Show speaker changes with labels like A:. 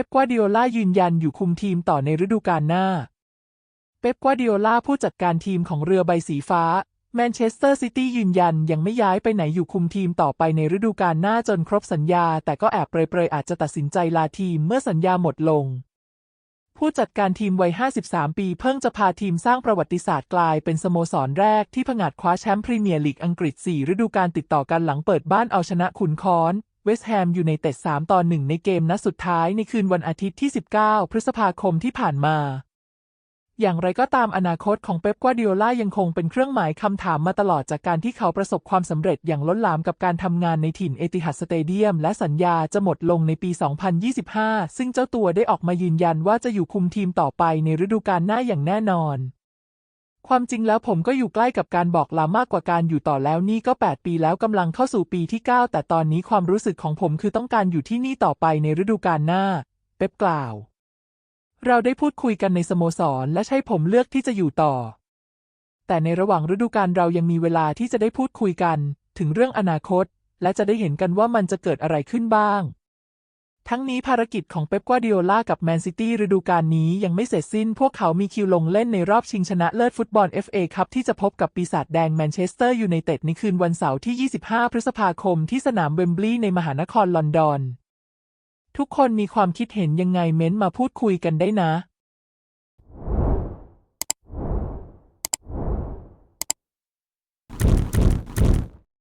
A: ป๊ปกวาดิโอลายืนยันอยู่คุมทีมต่อในฤดูกาลหน้า เป๊ปกวาดิโอลาผู้จัดการทีมของเรือใบสีฟ้า แมนเชสเตอร์ซิตี้ยืนยันยังไม่ย้ายไปไหนอยู่คุมทีมต่อไปในฤดูกาลหน้าจนครบสัญญา แต่ก็แอบเปรยๆ อาจจะตัดสินใจลาทีมเมื่อสัญญาหมดลง ผู้จัดการทีมวัย 53 ปีเพิ่งจะพาทีมสร้างประวัติศาสตร์กลายเป็นสโมสรแรกที่ผงาดคว้าแชมป์พรีเมียร์ลีกอังกฤษ 4 ฤดูกาลติดต่อกันหลังเปิดบ้านเอาชนะขุนคอน วสต์แฮมยูไนเต็ด3ต่อ1ในเกมนัดสุดท้ายในคืนวันอาทิตย์ที่ 19 พฤษภาคมที่ผ่านมา อย่างไรก็ตามอนาคตของเป๊ปกวาร์ดิโอลายังคงเป็นเครื่องหมายคำถามมาตลอดจากการที่เขาประสบความสำเร็จอย่างล้นหลามกับการทำงานในถิ่นเอติฮัดสเตเดียม และสัญญาจะหมดลงในปี 2025 ซึ่งเจ้าตัวได้ออกมายืนยันว่าจะอยู่คุมทีมต่อไปในฤดูกาลหน้าอย่างแน่นอน ความจริงแล้วผมก็อยู่ใกล้กับการบอกลามากกว่าการอยู่ต่อแล้วนี่ก็ 8 ปีแล้วกำลังเข้าสู่ปีที่ 9 แต่ตอนนี้ความรู้สึกของผมคือต้องการอยู่ที่นี่ต่อไปในฤดูกาลหน้า เป๊ปกล่าว เราได้พูดคุยกันในสโมสร และใช่ผมเลือกที่จะอยู่ต่อ แต่ในระหว่างฤดูกาลเรายังมีเวลาที่จะได้พูดคุยกัน ถึงเรื่องอนาคต และจะได้เห็นกันว่ามันจะเกิดอะไรขึ้นบ้าง ทั้งนี้ภารกิจของเป๊ปกวาดิโอลากับแมนซิตี้ฤดูกาลนี้ยังไม่เสร็จสิ้น พวกเขามีคิวลงเล่นในรอบชิงชนะเลิศฟุตบอล FA ครับที่จะพบกับปีศาจแดงแมนเชสเตอร์ยูไนเต็ดในคืนวันเสาร์ที่ 25 พฤษภาคมที่สนามเวมบลีย์ในมหานครลอนดอน ทุกคนมีความคิดเห็นยังไงเม้นต์มาพูดคุยกันได้นะ